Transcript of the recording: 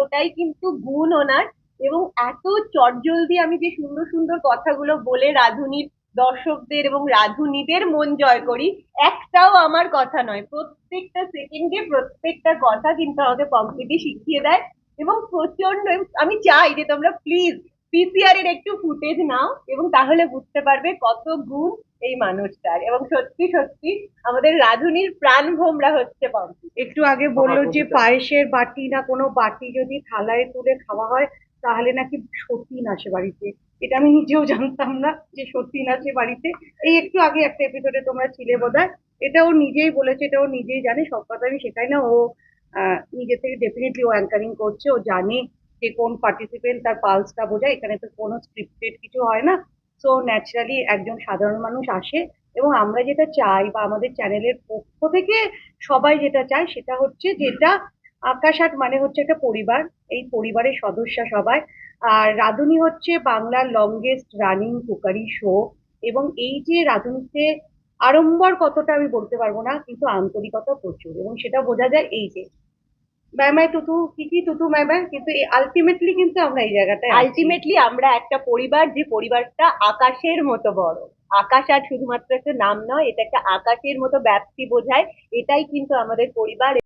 ততটাই কিন্তু গুণ ওনার এবং এত চটজলদি আমি যে সুন্দর সুন্দর কথাগুলো বলে রাধুনির দর্শকদের এবং রাধুনিদের মন জয় করি, একটাও আমার কথা নয়। প্রত্যেকটা সেকেন্ডে প্রত্যেকটা কথা কিন্তু আমাকে পম্পিটি শিখিয়ে দেয় এবং প্রচণ্ড আমি চাই যে তোমরা প্লিজ পিসিআর এর একটু ফুটেজ নাও এবং তাহলে বুঝতে পারবে কত গুণ এই মানুষটার। এবং সত্যি সত্যি আমাদের রাধুনির প্রাণ ভোমরা হচ্ছে পম্পি। একটু আগে বলল যে পায়েসের বাটি না কোনো বাটি যদি থালায় তুলে খাওয়া হয় তাহলে নাকি সতীন আসে বাড়িতে। এটা আমি নিজেও জানতাম না যে সতীন আসে বাড়িতে। এই একটু আগে একটা এপিসোডে তোমরা ছিলে বোধহয়। এটা ও নিজেই বলেছে এটা ও নিজেই জানে সব কথা আমি শেখাই না ও নিজে থেকে ডেফিনেটলি ও অ্যাঙ্কারিং করছে ও জানে যে কোন পার্টিসিপেন্ট তার পালসটা বোঝায়। এখানে তো কোনো স্ক্রিপ্টেড কিছু হয় না। সো ন্যাচারালি একজন সাধারণ মানুষ আসে এবং আমরা যেটা চাই বা আমাদের চ্যানেলের পক্ষ থেকে সবাই যেটা চায় সেটা হচ্ছে যেটা আকাশ আট মানে হচ্ছে একটা পরিবার এই পরিবারের সদস্য সবাই। আর রাধুনি হচ্ছে বাংলার লংগেস্ট রানিং কুকারি শো এবং এই যে রাধুনিতে আড়ম্বর কতটা আমি বলতে পারব না কিন্তু আন্তরিকতা প্রচুর এবং সেটা বোঝা যায় এই যে। ম্যামায় তুতু কি কি তুতু ম্যামায় কিন্তু আলটিমেটলি কিন্তু আমরা এই জায়গাটায় আলটিমেটলি আমরা একটা পরিবার যে পরিবারটা আকাশের মতো বড়। আকাশ আর শুধুমাত্র একটা নাম নয়, এটা একটা আকাশের মতো ব্যাপ্তি বোঝায়, এটাই কিন্তু আমাদের পরিবার।